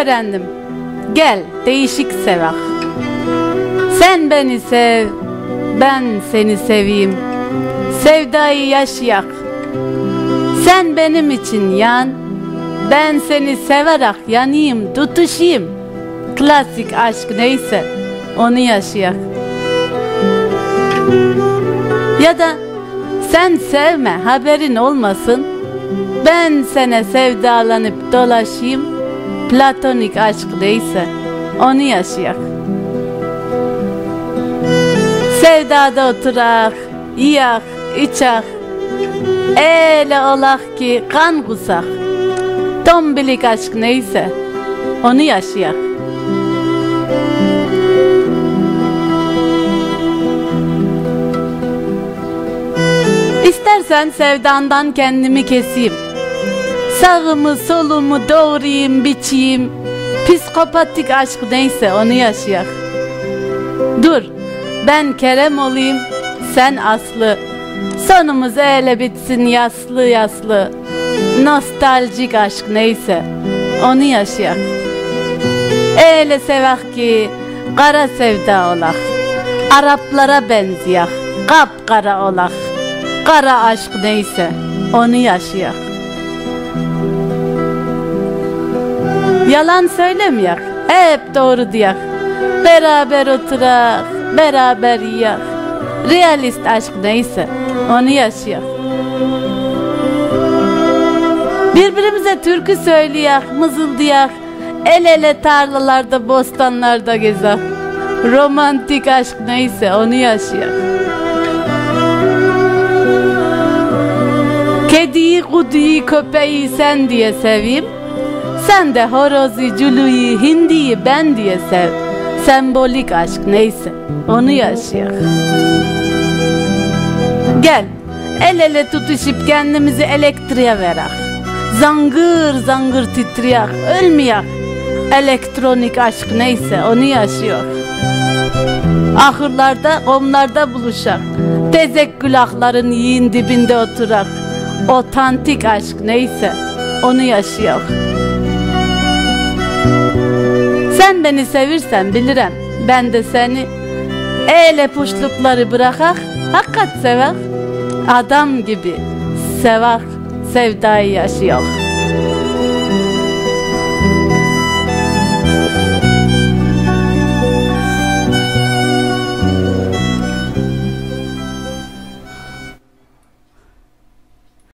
öğrendim. Gel değişik sevak. Sen beni sev, ben seni seveyim. Sevdayı yaşayak. Sen benim için yan, ben seni severek yanayım, tutuşayım. Klasik aşk neyse onu yaşayak. Ya da sen sevme haberin olmasın. Ben sana sevdalanıp dolaşayım. Platonik aşk neyse onu yaşayak. Sevdada oturak, yiyak, içak. Öyle olak ki kan kusak. Tombilik aşk neyse onu yaşayak. İstersen sevdandan kendimi keseyim. Sağımı solumu doğrayayım biçeyim. Psikopatik aşk neyse onu yaşayak. Dur ben Kerem olayım sen Aslı. Sonumuz öyle bitsin yaslı yaslı. Nostaljik aşk neyse onu yaşayak. Öyle sevak ki kara sevda olak. Araplara benziyak. Kapkara olak. Kara aşk neyse onu yaşayak. Yalan söylemiyak. Hep doğru diyak. Beraber oturak, beraber yiyak. Realist aşk neyse onu yaşayak. Birbirimize türkü söyleyek, mızıldayak. El ele tarlalarda, bostanlarda gezek. Romantik aşk neyse onu yaşayak. Kediyi, kuduyu, köpeği sen diye seveyim. Sen de horozu, culuyu, hindiyi ben diye sev. Sembolik aşk neyse onu yaşayak. Gel el ele tutuşup kendimizi elektriğe verak. Zangır zangır titreyek, ölmeyek. Elektronik aşk neyse onu yaşıyor. Ahırlarda, komlarda buluşak. Tezek külahların yiyin dibinde oturak. Otantik aşk neyse onu yaşıyor. Sen beni sevirsen bilirim. Ben de seni ele puşlukları bırakak, hakikat sevak. Adam gibi sevak, sevdayı yaşıyor.